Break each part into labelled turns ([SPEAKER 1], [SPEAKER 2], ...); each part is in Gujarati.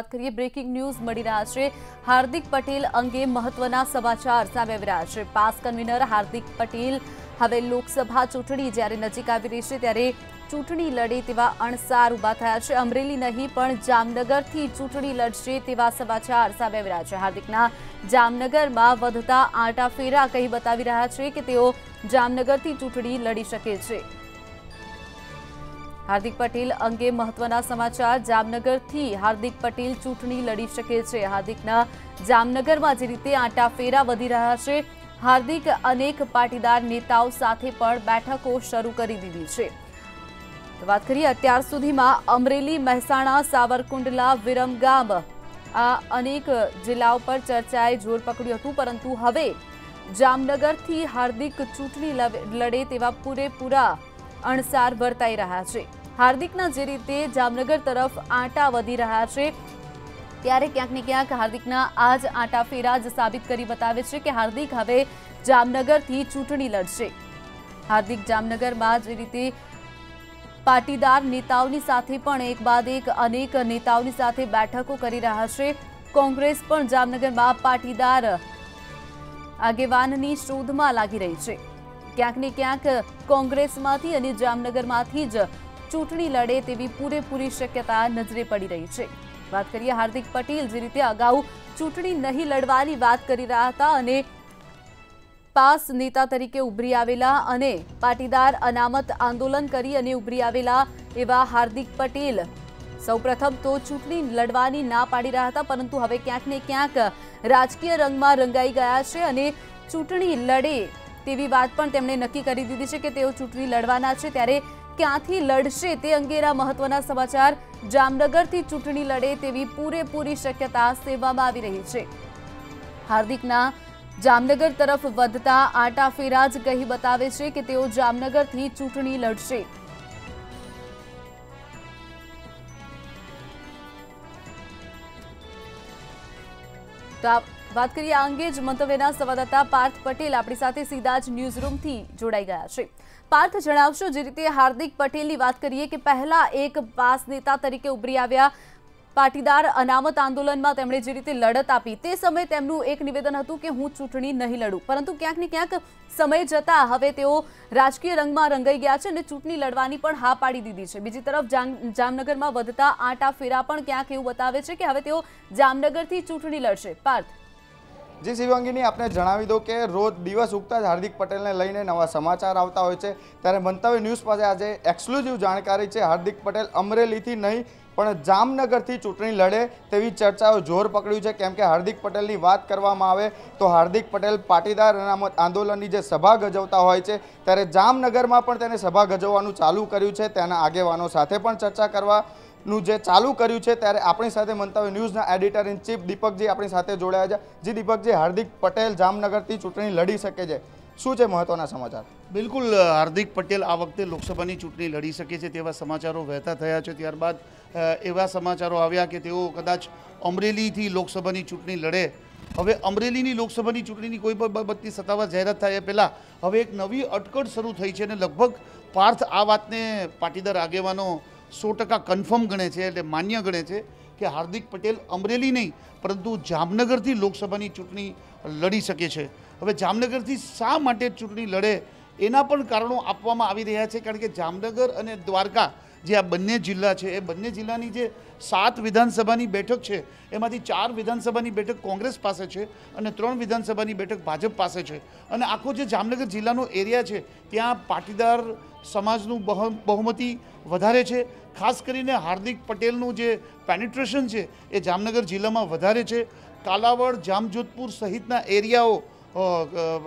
[SPEAKER 1] વાત કરીએ બ્રેકિંગ ન્યૂઝ મળી રહ્યા છે. હાર્દિક પટેલ અંગે મહત્વના સમાચાર સામે આવી રહ્યા છે. પાસ કન્વીનર હાર્દિક પટેલ હવે લોકસભા ચૂંટણી જ્યારે નજીક આવી રહી છે, ત્યારે ચૂંટણી લડે તેવા અણસાર ઊભા થયા છે. અમરેલી નહીં, પણ જામનગરથી ચૂંટણી લડશે તેવા સમાચાર સામે આવી રહ્યા છે. હાર્દિકના જામનગરમાં વધતા આંટાફેરા કહી બતાવી રહ્યા છે કે તેઓ જામનગરથી ચૂંટણી લડી શકે છે. હાર્દિક પટેલ અંગે મહત્વના સમાચાર જામનગરથી. હાર્દિક પટેલ ચૂંટણી લડી શકે છે. હાર્દિકના જામનગરમાં જે રીતે આંટાફેરા વધી રહ્યા છે, હાર્દિક અનેક પાટીદાર નેતાઓ સાથે પણ બેઠકો શરૂ કરી દીધી છે. વાત કરીએ અત્યાર સુધીમાં અમરેલી, મહેસાણા, સાવરકુંડલા વિરમગામ આ અનેક જિલ્લાઓ પર ચર્ચાએ જોર પકડ્યું હતું, પરંતુ હવે જામનગરથી હાર્દિક ચૂંટણી લડે તેવા પૂરેપૂરા અણસાર વર્તાઈ રહ્યા છે. હાર્દિકના જે રીતે જામનગર તરફ આંટા વધી રહ્યા છે, ત્યારે ક્યાંક ક્યાંક હાર્દિકના આ જ આંટાફેરા જ સાબિત કરી બતાવે છે કે હાર્દિક હવે જામનગરથી ચૂંટણી લડશે. હાર્દિક જામનગરમાં જે રીતે પાટીદાર નેતાઓની સાથે પણ એક બાદ એક અનેક નેતાઓની સાથે બેઠકો કરી રહ્યા છે. કોંગ્રેસ પણ જામનગરમાં પાટીદાર આગેવાનની શોધમાં લાગી રહી છે. ક્યાંક ને ક્યાંક કોંગ્રેસમાંથી અને જામનગરમાંથી જ ચૂંટણી લડે તેવી પૂરેપૂરી શક્યતા નજરે પડી રહી છે. વાત કરીએ હાર્દિક પટેલ જે રીતે અગાઉ ચૂંટણી નહીં લડવાની વાત કરી રહ્યા હતા અને પાસ નેતા તરીકે ઉભરી આવેલા અને પાટીદાર અનામત આંદોલન કરી અને ઉભરી આવેલા એવા હાર્દિક પટેલ સૌપ્રથમ તો ચૂંટણી લડવાની ના પાડી રહ્યા હતા, પરંતુ હવે ક્યાંક ને ક્યાંક રાજકીય રંગમાં રંગાઈ ગયા છે અને ચૂંટણી લડે તેવી વાત પણ તેમણે નક્કી કરી દીધી છે કે તેઓ ચૂંટણી લડવાના છે. ત્યારે ક્યાંથી લડશે તે અંગેના મહત્વના સમાચાર જામનગરથી ચૂંટણી લડે તેવી પૂરેપૂરી શક્યતા સેવામાં આવી રહી છે. હાર્દિકના જામનગર તરફ વધતા આંટાફેરા જ કહી બતાવે છે કે તેઓ જામનગરથી ચૂંટણી લડશે. તો વાત કરીએ આ અંગે જ મંતવ્યના સંવાદદાતા પાર્થ પટેલ આપણી સાથે સીધા જ ન્યૂઝરૂમથી જોડાઈ ગયા છે. પાર્થ, જણાવશો જે રીતે હાર્દિક પટેલની વાત કરીએ કે પહેલા એક પાસ નેતા તરીકે ઉભરી આવ્યા. પાટીદાર અનામત આંદોલનમાં તેમણે જે રીતે લડત આપી તે સમયે તેમનું એક નિવેદન હતું કે હું ચૂંટણી નહીં લડું. પરંતુ ક્યાંક ને ક્યાંક સમય જતા હવે તેઓ રાજકીય રંગમાં રંગાઈ ગયા છે અને ચૂંટણી લડવાની પણ હા પાડી દીધી છે. બીજી તરફ જામ- જામનગરમાં વધતા આંટા ફેરા પણ ક્યાંક એવું બતાવે છે કે હવે તેઓ જામનગરથી ચૂંટણી લડશે. પાર્થ
[SPEAKER 2] જી શિવાંગીની આપણે જણાવી દઉં કે રોજ દિવસ ઉગતા જ હાર્દિક પટેલને લઈને નવા સમાચાર આવતા હોય છે. ત્યારે મંતવ્ય ન્યૂઝ પાસે આજે એક્સક્લુઝિવ જાણકારી છે. હાર્દિક પટેલ અમરેલીથી નહીં, પણ જામનગરથી ચૂંટણી લડે તેવી ચર્ચાઓ જોર પકડ્યું છે. કેમ કે હાર્દિક પટેલની વાત કરવામાં આવે તો હાર્દિક પટેલ પાટીદાર અનામત આંદોલનની જે સભા ગજવતા હોય છે, ત્યારે જામનગરમાં પણ તેને સભા ગજવવાનું ચાલુ કર્યું છે. તેના આગેવાનો સાથે પણ ચર્ચા કરવા નું જે ચાલુ કર્યું છે ત્યારે આપણી સાથે મંતવ્ય ન્યૂઝના એડિટર ઇન ચીફ દીપકજી આપણી સાથે જોડાયા છે. જી દીપકજી હાર્દિક પટેલ જામનગરથી ચૂંટણી લડી શકે છે. શું છે મહત્વના સમાચાર?
[SPEAKER 3] બિલકુલ હાર્દિક પટેલ આ વખતે લોકસભાની ચૂંટણી લડી શકે છે તેવા સમાચારો વહેતા થયા છે. ત્યારબાદ એવા સમાચારો આવ્યા કે તેઓ કદાચ અમરેલીથી લોકસભાની ચૂંટણી લડે. હવે અમરેલીની લોકસભાની ચૂંટણીની કોઈ પણ બાબતની સત્તાવાર જાહેરાત થાય એ પહેલાં હવે એક નવી અટકળ શરૂ થઈ છે અને લગભગ પાર્થ આ વાતને પાટીદાર આગેવાનો સો ટકા કન્ફર્મ ગણે છે એટલે માન્ય ગણે છે કે હાર્દિક પટેલ અમરેલી નહીં, પરંતુ જામનગરથી લોકસભાની ચૂંટણી લડી શકે છે. હવે જામનગરથી શા માટે ચૂંટણી લડે એના પણ કારણો આપવામાં આવી રહ્યા છે, કારણ કે જામનગર અને દ્વારકા જે આ બંને જિલ્લા છે, એ બંને જિલ્લાની જે સાત વિધાનસભાની બેઠક છે, એમાંથી ચાર વિધાનસભાની બેઠક કોંગ્રેસ પાસે છે અને ત્રણ વિધાનસભાની બેઠક ભાજપ પાસે છે. અને આખો જે જામનગર જિલ્લાનો એરિયા છે, ત્યાં પાટીદાર સમાજનું બહુ- બહુમતી વધારે છે. ખાસ કરીને હાર્દિક પટેલનું જે પેનિટ્રેશન છે, એ જામનગર જિલ્લામાં વધારે છે. કાલાવડ, જામજોધપુર સહિતના એરિયાઓ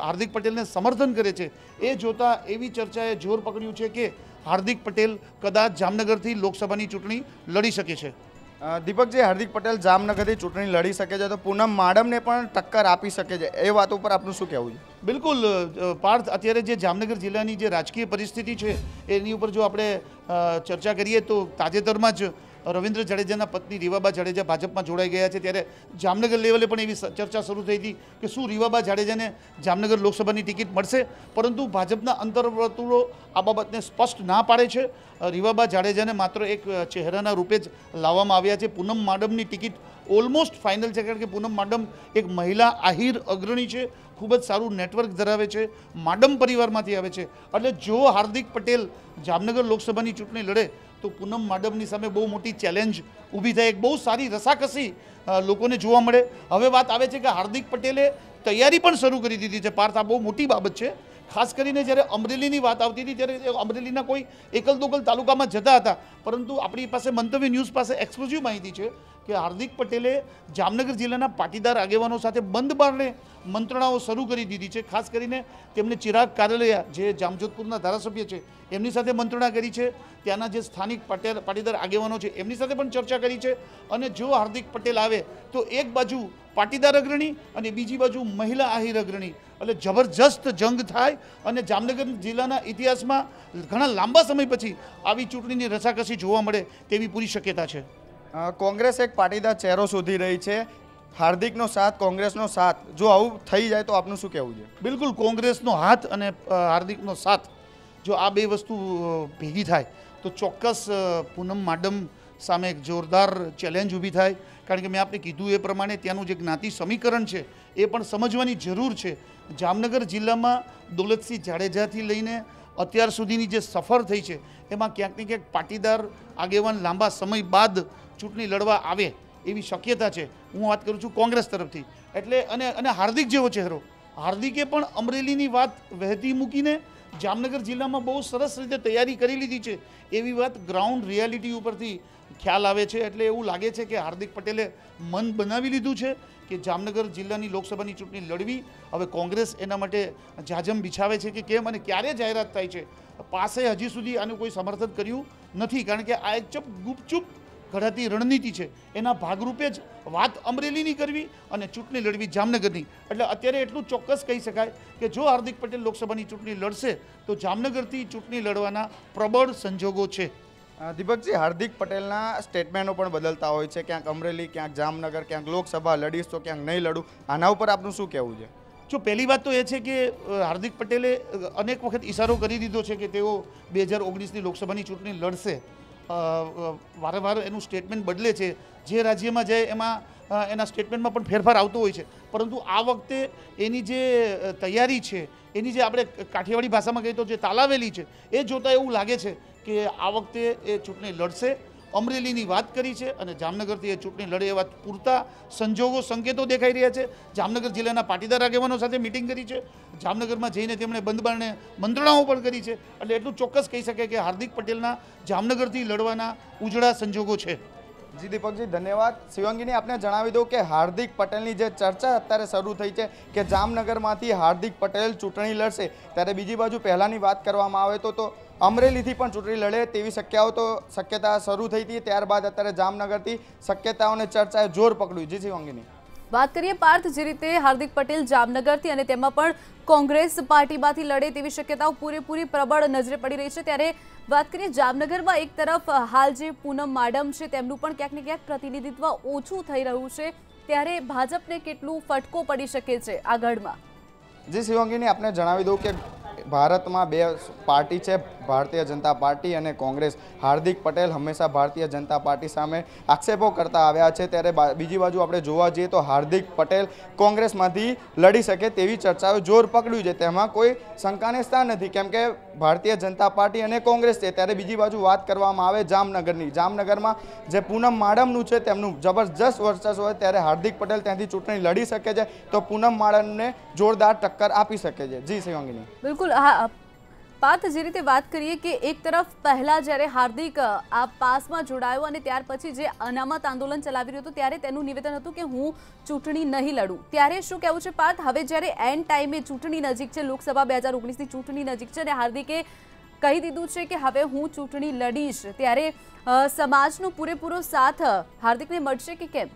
[SPEAKER 3] હાર્દિક પટેલને સમર્થન કરે છે. એ જોતા એવી ચર્ચાએ જોર પકડ્યું છે કે હાર્દિક પટેલ કદાચ જામનગરથી લોકસભાની ચૂંટણી લડી શકે છે.
[SPEAKER 2] દીપકજી હાર્દિક પટેલ જામનગરથી ચૂંટણી લડી શકે છે તો પૂનમ માડમને પણ ટક્કર આપી શકે છે. એ વાત ઉપર આપનું શું કહેવું છે?
[SPEAKER 3] બિલકુલ પાર્થ અત્યારે જે જામનગર જિલ્લાની જે રાજકીય પરિસ્થિતિ છે એની ઉપર જો આપણે ચર્ચા કરીએ તો તાજેતરમાં જ રવિન્દ્ર જાડેજાના પત્ની રીવાબા જાડેજા ભાજપમાં જોડાઈ ગયા છે. ત્યારે જામનગર લેવલે પણ એવી ચર્ચા શરૂ થઈ હતી કે શું રીવાબા જાડેજાને જામનગર લોકસભાની ટિકિટ મળશે? પરંતુ ભાજપના અંતર્વર્તુળો આ બાબતને સ્પષ્ટ ના પાડે છે. રીવાબા જાડેજાને માત્ર એક ચહેરાના રૂપે જ લાવવામાં આવ્યા છે. પૂનમ માડમની ટિકિટ ઓલમોસ્ટ ફાઇનલ છે, કારણ કે પૂનમ માડમ એક મહિલા આહિર અગ્રણી છે. ખૂબ જ સારું નેટવર્ક ધરાવે છે. માડમ પરિવારમાંથી આવે છે. એટલે જો હાર્દિક પટેલ જામનગર લોકસભાની ચૂંટણી લડે તો પૂનમ માડમની સામે બહુ મોટી ચેલેન્જ ઊભી થાય એક બહુ સારી રસાકસી લોકોને જોવા મળે. હવે વાત આવે છે કે હાર્દિક પટેલે તૈયારી પણ શરૂ કરી દીધી છે. પાર્થ, આ બહુ મોટી બાબત છે. ખાસ કરીને જ્યારે અમરેલીની વાત આવતી હતી, ત્યારે અમરેલીના કોઈ એકલ દોકલ તાલુકામાં જતા હતા. પરંતુ આપણી પાસે મંતવ્ય ન્યૂઝ પાસે એક્સક્લુઝિવ માહિતી છે કે હાર્દિક પટેલે જામનગર જિલ્લાના પાટીદાર આગેવાનો સાથે બંધ બારણે મંત્રણાઓ શરૂ કરી દીધી છે. ખાસ કરીને તેમણે ચિરાગ કાર્યાલય, જે જામજોધપુરના ધારાસભ્ય છે, એમની સાથે મંત્રણા કરી છે. ત્યાંના જે સ્થાનિક પટેલ, પાટીદાર આગેવાનો છે, એમની સાથે પણ ચર્ચા કરી છે. અને જો હાર્દિક પટેલ આવે, તો એક બાજુ પાટીદાર અગ્રણી અને બીજી બાજુ મહિલા આહિર અગ્રણી. એટલે જબરજસ્ત જંગ થાય અને જામનગર જિલ્લાના ઇતિહાસમાં ઘણા લાંબા સમય પછી આવી ચૂંટણીની રસાકસી જોવા મળે તેવી પૂરી શક્યતા છે.
[SPEAKER 2] કોંગ્રેસ એક પાટીદાર ચહેરો શોધી રહી છે. હાર્દિકનો સાથ કોંગ્રેસનો સાથ. જો આવું થઈ જાય તો આપનું શું કહેવું છે?
[SPEAKER 3] બિલકુલ કોંગ્રેસનો હાથ અને હાર્દિકનો સાથ જો આ બે વસ્તુ ભેગી થાય તો ચોક્કસ પૂનમ માડમ સામે એક જોરદાર ચેલેન્જ ઊભી થાય. કારણ કે મેં આપને કીધું એ પ્રમાણે ત્યાંનું જે જ્ઞાતિ સમીકરણ છે એ પણ સમજવાની જરૂર છે. જામનગર જિલ્લામાં દોલતસિંહ જાડેજાથી લઈને અત્યાર સુધીની જે સફર થઈ છે, એમાં ક્યાંક ને ક્યાંક પાટીદાર આગેવાન લાંબા સમય બાદ ચૂંટણી લડવા આવે એવી શક્યતા છે. હું વાત કરું છું કોંગ્રેસ તરફથી. એટલે અને અને હાર્દિક જેવો ચહેરો. હાર્દિકે પણ અમરેલીની વાત વહેતી મૂકીને જામનગર જિલ્લામાં બહુ સરસ રીતે તૈયારી કરી લીધી છે. એવી વાત ગ્રાઉન્ડ રિયાલિટી ઉપરથી ખ્યાલ આવે છે. એટલે એવું લાગે છે કે હાર્દિક પટેલે મન બનાવી લીધું છે. કે જામનગર જિલ્લાની લોકસભાની ચૂંટણી લડવી. હવે કોંગ્રેસ એના માટે જાજમ બિછાવે છે કે કેમ અને ક્યારે જાહેરાત થાય છે? પાસે હજી સુધી આનું કોઈ સમર્થન કર્યું નથી. કારણ કે આ એક ચપ ગુપચુપ ઘડાતી રણનીતિ છે. એના ભાગરૂપે જ વાત અમરેલીની કરવી અને ચૂંટણી લડવી જામનગરની. એટલે અત્યારે એટલું ચોક્કસ કહી શકાય કે જો હાર્દિક પટેલ લોકસભાની ચૂંટણી લડશે, તો જામનગરથી ચૂંટણી લડવાના પ્રબળ સંજોગો છે.
[SPEAKER 2] દીપકજી, હાર્દિક પટેલના સ્ટેટમેન્ટો પણ બદલતા હોય છે. ક્યાંક અમરેલી, ક્યાંક જામનગર, ક્યાંક લોકસભા લડીશ તો ક્યાંક નહીં લડું. આના ઉપર આપનું શું કહેવું છે?
[SPEAKER 3] જો પહેલી વાત તો એ છે કે હાર્દિક પટેલે અનેક વખત ઇશારો કરી દીધો છે કે તેઓ બે હજાર ઓગણીસની લોકસભાની ચૂંટણી લડશે. વારંવાર એનું સ્ટેટમેન્ટ બદલે છે. જે રાજ્યમાં જાય એમાં એના સ્ટેટમેન્ટમાં પણ ફેરફાર આવતો હોય છે. પરંતુ આ વખતે એની જે તૈયારી છે, એની જે આપણે કાઠિયાવાડી ભાષામાં કહીએ તો જે તાલાવેલી છે, એ જોતાં એવું લાગે છે કે આ વખતે એ ચૂંટણી લડશે. અમરેલીની વાત કરી છે અને જામનગરથી એ ચૂંટણી લડે એવા પૂરતા સંજોગો, સંકેતો દેખાઈ રહ્યા છે. જામનગર જિલ્લાના પાટીદાર આગેવાનો સાથે મિટિંગ કરી છે. જામનગરમાં જઈને તેમણે બંધબારણે મંત્રણાઓ પણ કરી છે. એટલે એટલું ચોક્કસ કહી શકે કે હાર્દિક પટેલના જામનગરથી લડવાના ઉજળા સંજોગો છે.
[SPEAKER 2] જી દીપકજી, ધન્યવાદ. શિવાંગીની આપને જણાવી દઉં કે હાર્દિક પટેલની જે ચર્ચા અત્યારે શરૂ થઈ છે કે જામનગરમાંથી હાર્દિક પટેલ ચૂંટણી લડશે, ત્યારે બીજી બાજુ પહેલાંની વાત કરવામાં આવે તો તો અમરેલીથી પણ ચૂંટણી લડે તેવી શક્યાઓ તો શક્યતા શરૂ થઈ હતી, ત્યારબાદ અત્યારે જામનગરથી શક્યતાઓને ચર્ચાએ જોર પકડ્યું. જી શિવાંગીની.
[SPEAKER 1] વાત કરીએ પાર્થ, જે રીતે હાર્દિક પટેલ જામનગરથી અને તેમાં પણ કોંગ્રેસ પાર્ટીમાંથી લડે તેવી શક્યતાઓ પૂરેપૂરી પ્રબળ નજરે પડી રહી છે. ત્યારે વાત કરીએ જામનગરમાં એક તરફ હાલ જે પૂનમ માડમ છે, તેમનું પણ ક્યાંક ને ક્યાંક પ્રતિનિધિત્વ ઓછું થઈ રહ્યું છે. ત્યારે ભાજપને કેટલું ફટકો પડી શકે છે આગળમાં?
[SPEAKER 2] જી, શિવાંગીની આપને જણાવી દઉં કે ભારતમાં બે પાર્ટી છે, ભારતીય જનતા પાર્ટી અને કોંગ્રેસ. હાર્દિક પટેલ હંમેશા ભારતીય જનતા પાર્ટી સામે આક્ષેપો કરતા આવ્યા છે. ત્યારે બીજી બાજુ આપણે જોવા જઈએ તો હાર્દિક પટેલ કોંગ્રેસમાંથી લડી શકે તેવી ચર્ચાઓ જોર પકડ્યું છે. તેમાં કોઈ શંકાને સ્થાન નથી. કેમ કે ભારતીય જનતા પાર્ટી અને કોંગ્રેસ છે. ત્યારે બીજી બાજુ વાત કરવામાં આવે જામનગરની. જામનગરમાં જે પૂનમ માડમનું છે, તેમનું જબરજસ્ત વર્ચસ્વ હોય ત્યારે હાર્દિક પટેલ ત્યાંથી ચૂંટણી લડી શકે છે. તો પૂનમ માડમને જોરદાર ટક્કર આપી શકે છે. જી શિવાંગીની
[SPEAKER 1] બિલકુલ. હા પાર્થ જે રીતે વાત કરીએ કે એક તરફ પહેલા જ્યારે હાર્દિક અ, આ પાસમાં જોડાયો અને ત્યાર પછી જે અનામત આંદોલન ચલાવી રહ્યું હતું ત્યારે તેનું નિવેદન હતું કે હું ચૂંટણી નહીં લડું ત્યારે શું કહેવું છે પાર્થ હવે જ્યારે એન્ડ ટાઈમે ચૂંટણી નજીક છે લોકસભા બે હજાર ઓગણીસની ચૂંટણી નજીક છે અને હાર્દિકે કહી દીધું છે કે હવે હું ચૂંટણી લડીશ ત્યારે અ, સમાજનો પૂરેપૂરો સાથ હાર્દિકને મળશે કે કેમ?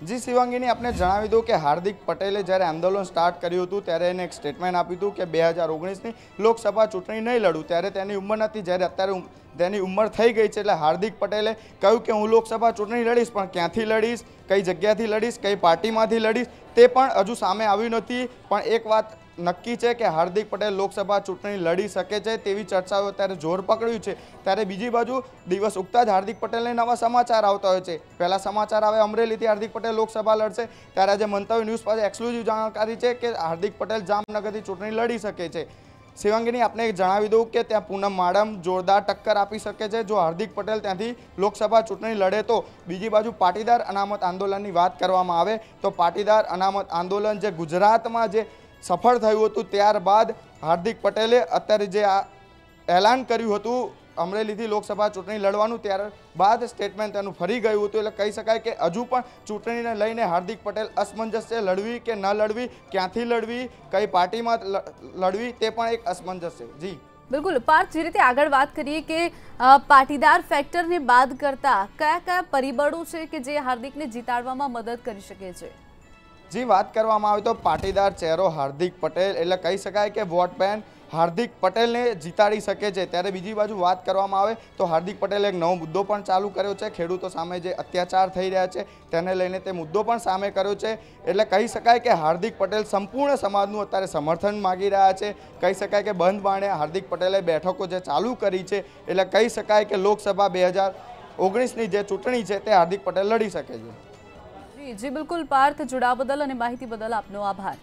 [SPEAKER 2] જી, શિવાંગીની આપણે જણાવી દઉં કે હાર્દિક પટેલે જ્યારે આંદોલન સ્ટાર્ટ કર્યું હતું, ત્યારે એને એક સ્ટેટમેન્ટ આપ્યું હતું કે બે હજાર ઓગણીસની લોકસભા ચૂંટણી નહીં લડું. ત્યારે તેની ઉંમર નથી, જ્યારે અત્યારે તેની ઉંમર થઈ ગઈ છે એટલે હાર્દિક પટેલે કહ્યું કે હું લોકસભા ચૂંટણી લડીશ, પણ ક્યાંથી લડીશ, કઈ જગ્યાથી લડીશ, કઈ પાર્ટીમાંથી લડીશ, તે પણ હજુ સામે આવ્યું નથી. પણ એક વાત નક્કી છે કે હાર્દિક પટેલ લોકસભા ચૂંટણી લડી શકે છે તેવી ચર્ચાઓ અત્યારે જોર પકડ્યું છે. ત્યારે બીજી બાજુ દિવસ ઉગતા જ હાર્દિક પટેલને નવા સમાચાર આવતા હોય છે. પહેલા સમાચાર આવે અમરેલીથી હાર્દિક પટેલ લોકસભા લડશે. ત્યારે આજે મંતવ્ય ન્યૂઝ પાસે એક્સક્લુઝિવ જાણકારી છે કે હાર્દિક પટેલ જામનગરથી ચૂંટણી લડી શકે છે. શિવાંગીની આપણે જણાવી દઉં કે ત્યાં પૂનમ માડમ જોરદાર ટક્કર આપી શકે છે. જો હાર્દિક પટેલ ત્યાંથી લોકસભા ચૂંટણી લડે તો બીજી બાજુ પાટીદાર અનામત આંદોલનની વાત કરવામાં આવે તો પાટીદાર અનામત આંદોલન જે ગુજરાતમાં જે સફળ થયું હતું. ત્યારબાદ હાર્દિક પટેલે અત્યારે જે આ એલાન કર્યું હતું અમરેલીથી લોકસભા ચૂંટણી લડવાનું, ત્યારબાદ સ્ટેટમેન્ટ તેનું ફરી ગયું હતું. એટલે કહી શકાય કે હજુ પણ ચૂંટણીને લઈને હાર્દિક પટેલ અસમંજસ છે લડવી કે ન લડવી, ક્યાંથી લડવી, કઈ પાર્ટીમાં લડવી તે પણ એક અસમંજસ છે. જી.
[SPEAKER 1] બિલકુલ. પાર્થ, જે રીતે આગળ વાત કરીએ કે પાટીદાર ફેક્ટરને બાદ કરતા કયા કયા પરિબળો છે કે જે હાર્દિકને જીતાડવામાં મદદ કરી શકે છે?
[SPEAKER 2] જી, વાત કરવામાં આવે તો પાટીદાર ચહેરો હાર્દિક પટેલ. એટલે કહી શકાય કે વોટ બેંક હાર્દિક પટેલને જીતાડી શકે છે. ત્યારે બીજી બાજુ વાત કરવામાં આવે તો હાર્દિક પટેલે એક નવો મુદ્દો પણ ચાલુ કર્યો છે. ખેડૂતો સામે જે અત્યાચાર થઈ રહ્યા છે તેને લઈને તે મુદ્દો પણ સામે કર્યો છે. એટલે કહી શકાય કે હાર્દિક પટેલ સંપૂર્ણ સમાજનું અત્યારે સમર્થન માગી રહ્યા છે. કહી શકાય કે બંધ બાણે હાર્દિક પટેલે બેઠકો જે ચાલુ કરી છે, એટલે કહી શકાય કે લોકસભા બે હજાર ઓગણીસની જે ચૂંટણી છે તે હાર્દિક પટેલ લડી શકે છે.
[SPEAKER 1] જી બિલકુલ પાર્થ જોડાવા બદલ અને માહિતી બદલ આપનો આભાર.